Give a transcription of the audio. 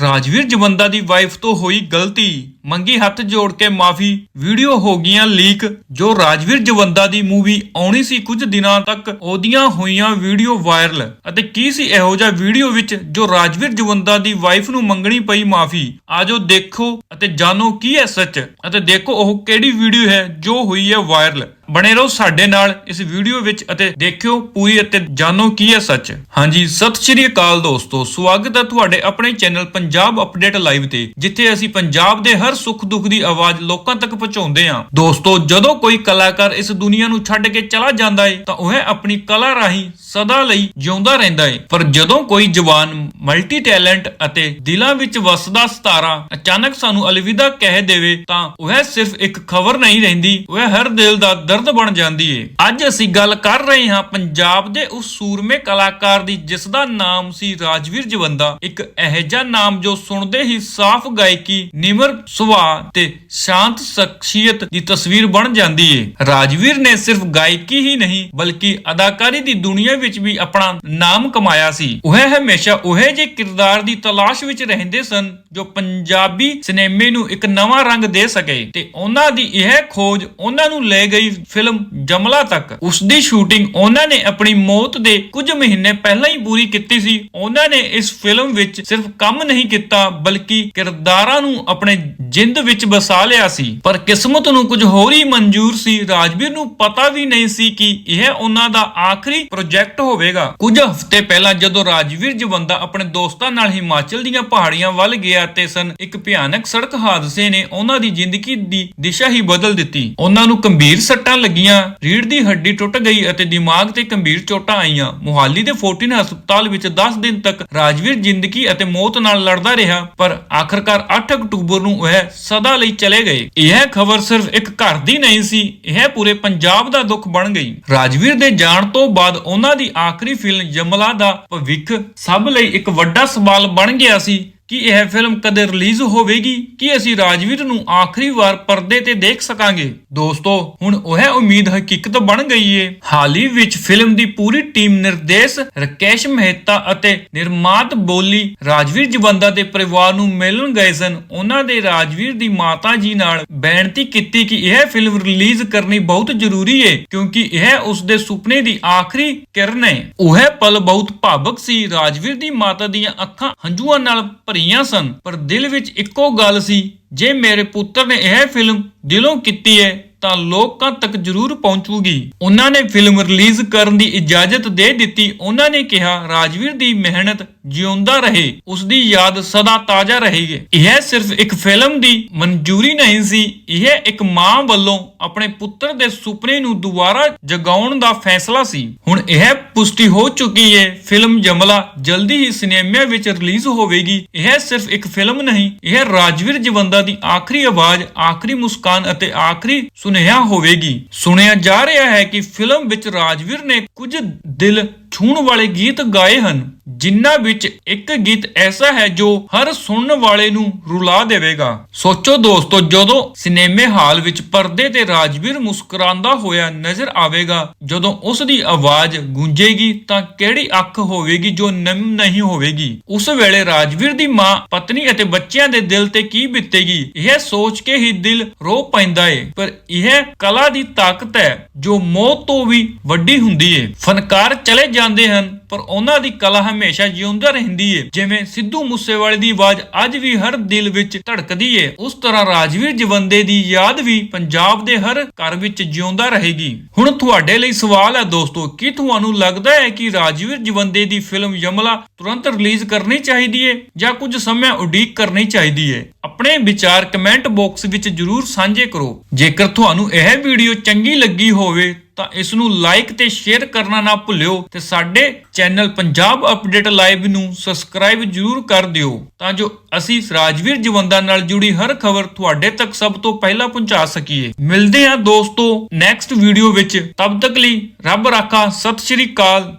ਰਾਜਵੀਰ ਜਵੰਦਾ ਦੀ wife ਤੋਂ ਹੋਈ ਗਲਤੀ। ਮੰਗੀ ਹੱਥ ਜੋੜ ਕੇ ਮਾਫੀ, ਵੀਡੀਓ ਹੋ ਗਈਆਂ ਲੀਕ, ਜੋ ਰਾਜਵੀਰ ਜਵੰਦਾ ਦੀ ਮੂਵੀ ਆਉਣੀ ਸੀ ਕੁਝ ਦਿਨਾਂ ਤੱਕ, ਉਹਦੀਆਂ ਹੋਈਆਂ ਵੀਡੀਓ ਵਾਇਰਲ। ਅਤੇ ਕੀ ਸੀ ਇਹੋ ਜਿਹਾ ਵੀਡੀਓ ਵਿੱਚ ਜੋ ਰਾਜਵੀਰ ਜਵੰਦਾ ਦੀ ਵਾਈਫ ਨੂੰ ਮੰਗਣੀ ਪਈ ਮਾਫੀ? ਆਜੋ ਦੇਖੋ ਅਤੇ ਜਾਣੋ ਕੀ ਹੈ ਸੱਚ। ਅਤੇ ਦੇਖੋ ਉਹ ਕਿਹੜੀ ਵੀਡੀਓ ਹੈ ਜੋ ਹੋਈ ਹੈ ਵਾਇਰਲ। ਬਣੇ ਰਹੋ ਸਾਡੇ ਨਾਲ ਇਸ ਵੀਡੀਓ ਵਿੱਚ ਅਤੇ ਦੇਖਿਓ ਪੂਰੀ ਅਤੇ ਜਾਣੋ ਕੀ ਹੈ ਸੱਚ। ਹਾਂਜੀ, ਸਤਿ ਸ਼੍ਰੀ ਅਕਾਲ ਦੋਸਤੋ। ਸਵਾਗਤ ਹੈ ਤੁਹਾਡੇ ਆਪਣੇ ਚੈਨਲ ਪੰਜਾਬ ਅਪਡੇਟ ਲਾਈਵ ਤੇ, ਜਿੱਥੇ ਅਸੀਂ ਪੰਜਾਬ ਦੇ ਹਰ ਸੁੱਖ ਦੁੱਖ ਦੀ ਆਵਾਜ਼ ਲੋਕਾਂ ਤੱਕ ਪਹੁੰਚਾਉਂਦੇ ਹਾਂ। ਦੋਸਤੋ, ਜਦੋਂ ਕੋਈ ਕਲਾਕਾਰ ਇਸ ਦੁਨੀਆ ਨੂੰ ਛੱਡ ਕੇ ਚਲਾ ਜਾਂਦਾ ਹੈ ਤਾਂ ਉਹ ਆਪਣੀ ਕਲਾ ਰਾਹੀਂ ਸਦਾ ਲਈ ਜਿਉਂਦਾ ਰਹਿੰਦਾ ਹੈ ਪਰ ਜਦੋਂ ਕੋਈ ਜਵਾਨ ਮਲਟੀ ਟੈਲੈਂਟ ਅਤੇ ਦਿਲਾਂ ਵਿੱਚ ਵਸਦਾ ਸਤਾਰਾ ਅਚਾਨਕ ਸਾਨੂੰ ਅਲਵਿਦਾ ਕਹਿ ਦੇਵੇ ਤਾਂ ਉਹ ਸਿਰਫ ਇੱਕ ਖਬਰ ਨਹੀਂ ਰਹਿੰਦੀ, ਉਹ ਹਰ ਦਿਲ ਦਾ ਦਰਦ ਬਣ ਜਾਂਦੀ ਏ। ਅੱਜ ਅਸੀਂ ਗੱਲ ਕਰ ਰਹੇ ਹਾਂ ਪੰਜਾਬ ਦੇ ਉਸ ਸੂਰਮੇ ਕਲਾਕਾਰ ਦੀ, ਜਿਸ ਦਾ ਨਾਮ ਸੀ ਰਾਜਵੀਰ ਜਵੰਦਾ। ਇੱਕ ਇਹੋ ਨਾਮ ਜੋ ਸੁਣਦੇ ਹੀ ਸਾਫ਼ ਗਾਇਕੀ ਨਿਮਰ ਸੁਭਾਅ ਤੇ ਸ਼ਾਂਤ ਸ਼ਖਸੀਅਤ ਦੀ ਤਸਵੀਰ ਬਣ ਜਾਂਦੀ ਹੈ ਰਾਜਵੀਰ ਨੇ ਸਿਰਫ ਗਾਇਕੀ ਹੀ ਨਹੀਂ, ਬਲਕਿ ਅਦਾਕਾਰੀ ਦੀ ਦੁਨੀਆ ਵਿੱਚ ਵੀ ਆਪਣਾ ਨਾਮ ਕਮਾਇਆ ਸੀ। ਉਹ ਹਮੇਸ਼ਾ ਉਹ ਜਿਹੇ ਕਿਰਦਾਰ ਦੀ ਤਲਾਸ਼ ਵਿੱਚ ਰਹਿੰਦੇ ਸਨ, ਜੋ ਪੰਜਾਬੀ ਸਿਨੇਮੇ ਨੂੰ ਇੱਕ ਨਵਾਂ ਰੰਗ ਦੇ ਸਕੇ। ਤੇ ਉਹਨਾਂ ਦੀ ਇਹ ਖੋਜ ਉਹਨਾਂ ਨੂੰ ਲੈ ਗਈ ਫਿਲਮ ਜਮਲਾ ਤੱਕ। ਉਸ ਦੀ ਸ਼ੂਟਿੰਗ ਉਹਨਾਂ ਨੇ ਆਪਣੀ ਮੌਤ ਦੇ ਕੁਝ ਮਹੀਨੇ ਪਹਿਲਾਂ ਹੀ ਪੂਰੀ ਕੀਤੀ ਸੀ। ਉਹਨਾਂ ਨੇ ਇਸ ਫਿਲਮ ਵਿੱਚ ਸਿਰਫ ਕੰਮ ਨਹੀਂ ਕੀਤਾ, ਬਲਕਿ ਕਿਰਦਾਰਾਂ ਨੂੰ ਆਪਣੇ ਜਿੰਦ ਵਿੱਚ ਵਸਾ ਲਿਆ ਸੀ। ਪਰ ਕਿਸਮਤ ਨੂੰ ਕੁਝ ਹੋਰ ਹੀ ਮਨਜ਼ੂਰ ਸੀ। ਰਾਜਵੀਰ ਨੂੰ ਪਤਾ ਵੀ ਨਹੀਂ ਸੀ ਕਿ ਇਹ ਉਹਨਾਂ ਦਾ ਆਖਰੀ ਪ੍ਰੋਜੈਕਟ ਹੋਵੇਗਾ। ਕੁਝ ਹਫ਼ਤੇ ਪਹਿਲਾਂ ਜਦੋਂ ਰਾਜਵੀਰ ਜਵੰਦਾ ਆਪਣੇ ਦੋਸਤਾਂ ਨਾਲ ਹਿਮਾਚਲ ਦੀਆਂ ਪਹਾੜੀਆਂ ਵੱਲ ਗਿਆ ਤੇ ਸਨ, ਇੱਕ ਭਿਆਨਕ ਸੜਕ ਹਾਦਸੇ ਨੇ ਉਹਨਾਂ ਦੀ ਜ਼ਿੰਦਗੀ ਦੀ ਦਿਸ਼ਾ ਹੀ ਬਦਲ ਦਿੱਤੀ। ਉਹਨਾਂ ਨੂੰ ਗੰਭੀਰ ਸੱਟਾਂ ਲੱਗੀਆਂ ਰੀੜ ਦੀ ਹੱਡੀ ਟੁੱਟ ਗਈ ਅਤੇ ਦਿਮਾਗ ਤੇ ਗੰਭੀਰ ਚੋਟਾਂ ਆਈਆਂ। ਮੁਹਾਲੀ ਦੇ 14 ਹਸਪਤਾਲ ਵਿੱਚ 10 ਦਿਨ ਤੱਕ ਰਾਜਵੀਰ ਜ਼ਿੰਦਗੀ ਅਤੇ ਮੌਤ ਨਾਲ ਲੜਦਾ ਰਿਹਾ, ਪਰ ਆਖਰਕਾਰ 8 ਅਕਤੂਬਰ ਨੂੰ ਉਹ ਸਦਾ ਲਈ ਚਲੇ ਗਏ। ਇਹ ਖਬਰ ਸਿਰਫ ਇੱਕ ਘਰ ਦੀ ਨਹੀਂ ਸੀ, ਇਹ ਪੂਰੇ ਪੰਜਾਬ ਦਾ ਦੁੱਖ ਬਣ ਗਈ। ਰਾਜਵੀਰ ਦੇ ਜਾਣ ਤੋਂ ਬਾਅਦ ਉਹਨਾਂ ਦੀ ਆਖਰੀ ਫਿਲਮ ਯਮਲਾ ਦਾ ਭਵਿੱਖ ਸਭ ਲਈ ਇੱਕ ਵੱਡਾ ਸਵਾਲ ਬਣ ਗਿਆ ਸੀ। ਕਿ ਇਹ ਫਿਲਮ ਕਦੇ ਰਿਲੀਜ਼ ਹੋਵੇਗੀ ਕਿ ਅਸੀਂ ਰਾਜਵੀਰ ਨੂੰ ਆਖਰੀ ਵਾਰ ਪਰਦੇ ਤੇ ਦੇਖ ਸਕਾਂਗੇ? ਦੋਸਤੋ, ਹੁਣ ਉਹ ਉਮੀਦ ਹਕੀਕਤ ਬਣ ਗਈ ਏ। ਹਾਲ ਹੀ ਵਿੱਚ ਫਿਲਮ ਦੀ ਪੂਰੀ ਟੀਮ ਨਿਰਦੇਸ਼ ਰਕੇਸ਼ ਮਹਿਤਾ ਅਤੇ ਨਿਰਮਾਤ ਬੋਲੀ ਰਾਜਵੀਰ ਜਵੰਦਾ ਦੇ ਪਰਿਵਾਰ ਨੂੰ ਮਿਲਣ ਗਏ ਸਨ। ਉਹਨਾਂ ਦੇ ਰਾਜਵੀਰ ਦੀ ਮਾਤਾ ਜੀ ਨਾਲ ਬੇਨਤੀ ਕੀਤੀ ਕਿ ਇਹ ਫਿਲਮ ਰਿਲੀਜ਼ ਕਰਨੀ ਬਹੁਤ ਜ਼ਰੂਰੀ ਏ, ਕਿਉਂਕਿ ਇਹ ਉਸ ਦੇ ਸੁਪਨੇ ਦੀ ਆਖਰੀ ਕਿਰਨ ਏ। ਉਹ ਪਲ ਬਹੁਤ ਭਾਵਕ ਸੀ। ਰਾਜਵੀਰ ਦੀ ਮਾਤਾ ਦੀਆਂ ਅੱਖਾਂ ਹੰਝੂਆਂ ਨਾਲ ਭਰੀ ਭਰੀਆਂ ਸਨ, ਪਰ ਦਿਲ ਵਿੱਚ ਇੱਕੋ ਗੱਲ ਸੀ, ਜੇ ਮੇਰੇ ਪੁੱਤਰ ਨੇ ਇਹ ਫਿਲਮ ਦਿਲੋਂ ਕੀਤੀ ਹੈ ਤਾਂ ਲੋਕਾਂ ਤੱਕ ਜ਼ਰੂਰ ਪਹੁੰਚੂਗੀ। ਉਹਨਾਂ ਨੇ ਫਿਲਮ ਰਿਲੀਜ਼ ਕਰਨ ਦੀ ਇਜਾਜ਼ਤ ਦੇ ਦਿੱਤੀ। ਉਹਨਾਂ ਨੇ ਕਿਹਾ, ਰਾਜਵੀਰ ਦੀ ਮਿਹਨਤ ਜਿਉਂਦਾ ਰਹੇ, ਉਸ ਦੀ ਯਾਦ ਸਦਾ ਤਾਜ਼ਾ ਰਹੇਗੀ। ਇਹ ਸਿਰਫ ਇੱਕ ਫਿਲਮ ਦੀ ਮਨਜ਼ੂਰੀ ਨਹੀਂ ਸੀ। ਇਹ ਇੱਕ ਮਾਂ ਵੱਲੋਂ ਆਪਣੇ ਪੁੱਤਰ ਦੇ ਸੁਪਨੇ ਨੂੰ ਦੁਬਾਰਾ ਜਗਾਉਣ ਦਾ ਫੈਸਲਾ ਸੀ। ਹੁਣ ਇਹ ਪੁਸ਼ਟੀ ਹੋ ਚੁੱਕੀ ਹੈ ਫਿਲਮ ਜਮਲਾ ਜਲਦੀ ਹੀ ਸਿਨੇਮਿਆਂ ਵਿੱਚ ਰਿਲੀਜ਼ ਹੋਵੇਗੀ। ਇਹ ਸਿਰਫ ਇੱਕ ਫਿਲਮ ਨਹੀਂ, ਇਹ ਰਾਜਵੀਰ ਜਵੰਦਾ ਦੀ ਆਖਰੀ ਆਵਾਜ਼, ਆਖਰੀ ਮੁਸਕਾਨ ਅਤੇ ਆਖਰੀ ਸੁਨੇਹਾ ਹੋਵੇਗੀ। ਸੁਣਿਆ ਜਾ ਰਿਹਾ ਹੈ ਕਿ ਫਿਲਮ ਵਿੱਚ ਰਾਜਵੀਰ ਨੇ ਕੁਝ ਦਿਲ ਛੂਣ ਵਾਲੇ ਗੀਤ ਗਾਏ ਹਨ, ਜਿਨ੍ਹਾਂ ਵਿੱਚ ਇੱਕ ਗੀਤ ਐਸਾ ਹੈ ਜੋ ਹਰ ਸੁਣਨ ਵਾਲੇ ਨੂੰ ਰੁਲਾ ਦੇਵੇਗਾ। ਸੋਚੋ ਦੋਸਤੋ, ਜਦੋਂ ਸਿਨੇਮੇ ਹਾਲ ਵਿੱਚ ਪਰਦੇ ਤੇ ਰਾਜਵੀਰ ਮੁਸਕਰਾਉਂਦਾ ਹੋਇਆ ਨਜ਼ਰ ਆਵੇਗਾ, ਜਦੋਂ ਉਸ ਦੀ ਆਵਾਜ਼ ਗੂੰਜੇਗੀ, ਤਾਂ ਕਿਹੜੀ ਅੱਖ ਹੋਵੇਗੀ ਜੋ ਨਮ ਨਹੀਂ ਹੋਵੇਗੀ? ਉਸ ਵੇਲੇ ਰਾਜਵੀਰ ਦੀ ਮਾਂ, ਪਤਨੀ ਅਤੇ ਬੱਚਿਆਂ ਦੇ ਦਿਲ ਤੇ ਕੀ ਬੀਤੇਗੀ? ਇਹ ਸੋਚ ਕੇ ਹੀ ਦਿਲ ਰੋ ਪੈਂਦਾ ਏ, ਪਰ ਇਹ ਕਲਾ ਦੀ ਤਾਕਤ ਹੈ ਜੋ ਮੌਤ ਤੋਂ ਵੀ ਵੱਡੀ ਹੁੰਦੀ ਏ। ਫਨਕਾਰ ਚਲੇ ਜਾਂਦੇ ਹਨ, ਪਰ ਉਹਨਾਂ ਦੀ ਕਲਾ ਹਮੇਸ਼ਾ ਜਿਉਂਦਾ ਰਹਿੰਦੀ ਏ। ਜਿਵੇਂ ਸਿੱਧੂ ਮੂਸੇਵਾਲੇ ਦੀ ਆਵਾਜ਼ ਅੱਜ ਵੀ ਹਰ ਦਿਲ ਵਿੱਚ ਧੜਕਦੀ ਏ। ਉਸ ਤਰ੍ਹਾਂ ਰਾਜਵੀਰ ਜਵੰਦੇ ਦੀ ਯਾਦ ਵੀ ਪੰਜਾਬ ਦੇ ਹਰ ਘਰ ਵਿੱਚ ਜਿਉਂਦਾ ਰਹੇਗੀ। ਹੁਣ ਤੁਹਾਡੇ ਲਈ ਸਵਾਲ ਹੈ ਦੋਸਤੋ, ਕੀ ਤੁਹਾਨੂੰ ਲੱਗਦਾ ਹੈ ਕਿ ਰਾਜਵੀਰ ਜਵੰਦੇ ਦੀ ਫਿਲਮ ਯਮਲਾ ਤੁਰੰਤ ਰਿਲੀਜ਼ ਕਰਨੀ ਚਾਹੀਦੀ ਏ ਜਾਂ ਕੁਝ ਸਮਾਂ ਉਡੀਕ ਕਰਨੀ ਚਾਹੀਦੀ ਏ? ਆਪਣੇ ਵਿਚਾਰ ਕਮੈਂਟ ਬਾਕਸ ਵਿੱਚ ਜਰੂਰ ਸਾਂਝੇ ਕਰੋ। ਜੇਕਰ ਤੁਹਾਨੂੰ ਇਹ ਵੀਡੀਓ ਚੰਗੀ ਲੱਗੀ ਹੋਵੇ ਤਾਂ ਇਸ ਨੂੰ ਲਾਈਕ ਤੇ ਸ਼ੇਅਰ ਕਰਨਾ ਨਾ ਭੁੱਲਿਓ ਤੇ ਸਾਡੇ ਚੈਨਲ ਪੰਜਾਬ ਅਪਡੇਟ ਲਾਈਵ ਨੂੰ ਸਬਸਕ੍ਰਾਈਬ ਜਰੂਰ ਕਰ ਦਿਓ ਤਾਂ ਜੋ ਅਸੀਂ ਰਾਜਵੀਰ ਜਵੰਦਾ ਨਾਲ ਜੁੜੀ ਹਰ ਖਬਰ ਤੁਹਾਡੇ ਤੱਕ ਸਭ ਤੋਂ ਪਹਿਲਾਂ ਪਹੁੰਚਾ ਸਕੀਏ। ਮਿਲਦੇ ਹਾਂ ਦੋਸਤੋ ਨੈਕਸਟ ਵੀਡੀਓ ਵਿੱਚ। ਤਬ ਤੱਕ ਲਈ ਰੱਬ ਰਾਖਾ, ਸਤਿ ਸ਼੍ਰੀ ਅਕਾਲ।